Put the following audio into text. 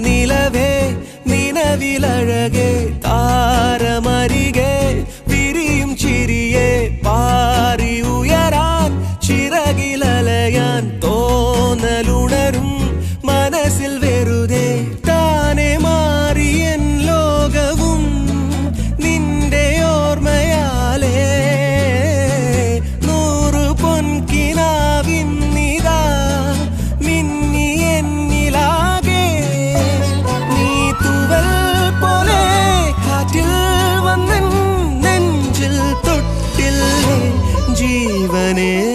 நிலவே நினவில் அழகே தா மகனே